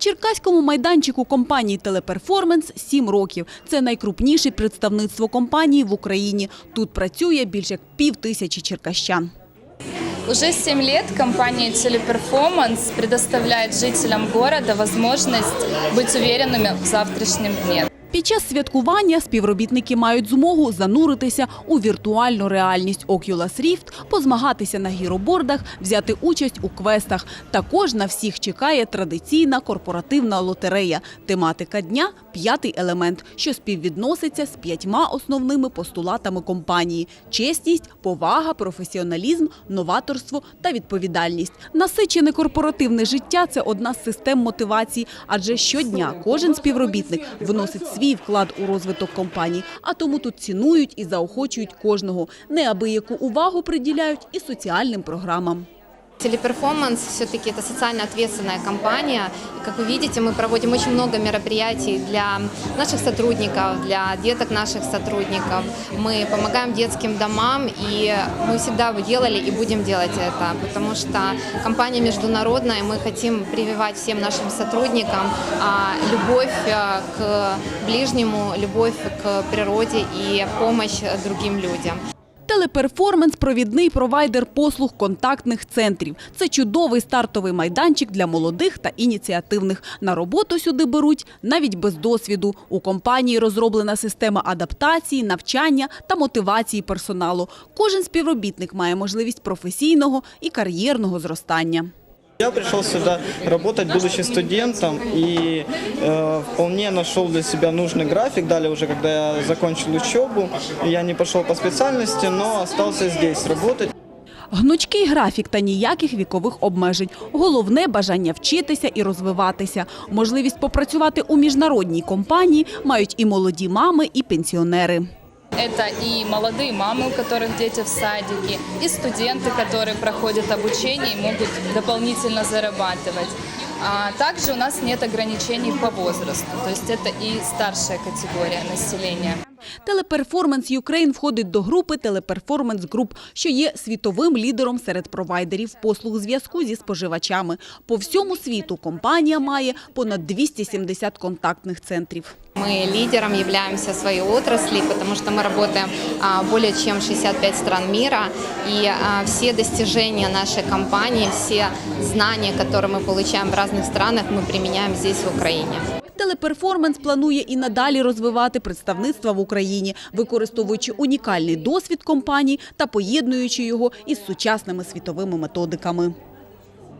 Черкаському майданчику компанії Телеперформанс 7 років. Це найкрупніше представництво компанії в Україні. Тут працює більше як пів тисячі черкащан. Уже 7 лет компания Телеперформанс предоставляет жителям города возможность быть уверенными в завтрашнем дне. Під час святкування співробітники мають змогу зануритися у віртуальну реальність Oculus Rift, позмагатися на гіробордах, взяти участь у квестах. Також на всіх чекає традиційна корпоративна лотерея. Тематика дня п'ятий елемент, що співвідноситься з п'ятьма основними постулатами компанії: чесність, повага, професіоналізм, новаторство та відповідальність. Насичене корпоративне життя це одна з систем мотивації, адже щодня кожен співробітник вносить свій вклад у розвиток компанії, а тому тут цінують і заохочують кожного. Неабияку увагу приділяють і соціальним програмам. Телеперформанс все-таки это социально ответственная компания. И, как вы видите, мы проводим очень много мероприятий для наших сотрудников, для деток наших сотрудников. Мы помогаем детским домам, и мы всегда делали и будем делать это, потому что компания международная, мы хотим прививать всем нашим сотрудникам а, любовь а, к ближнему, любовь к природе и помощь другим людям. Телеперформанс – провідний провайдер послуг контактних центрів. Це чудовий стартовий майданчик для молодих та ініціативних. На роботу сюди беруть навіть без досвіду. У компанії розроблена система адаптації, навчання та мотивації персоналу. Кожен співробітник має можливість професійного і кар'єрного зростання. Я пришел сюда работать, будучи студентом, и э, вполне нашел для себя нужный график. Далее уже, когда я закончил учебу, я не пошел по специальности, но остался здесь работать. Гнучкий графік та ніяких вікових обмежень. Головне – бажання вчитися і розвиватися. Можливість попрацювати у міжнародній компанії мають і молоді мами, і пенсіонери. Это и молодые мамы, у которых дети в садике, и студенты, которые проходят обучение и могут дополнительно зарабатывать. А также у нас нет ограничений по возрасту, то есть это и старшая категория населения. Телеперформанс Юкрейн входить до групи Телеперформанс Груп, що є світовим лідером серед провайдерів послуг зв'язку зі споживачами. По всьому світу компанія має понад 270 контактних центрів. Мы лидером являемся в своей отрасли, потому что мы работаем а, более чем 65 стран мира, и а, все достижения нашей компании, все знания, которые мы получаем в разных странах, мы применяем здесь, в Украине. Телеперформанс планує і надалі розвивати представництва в Україні, використовуючи унікальний досвід компанії та поєднуючи його із сучасними світовими методиками.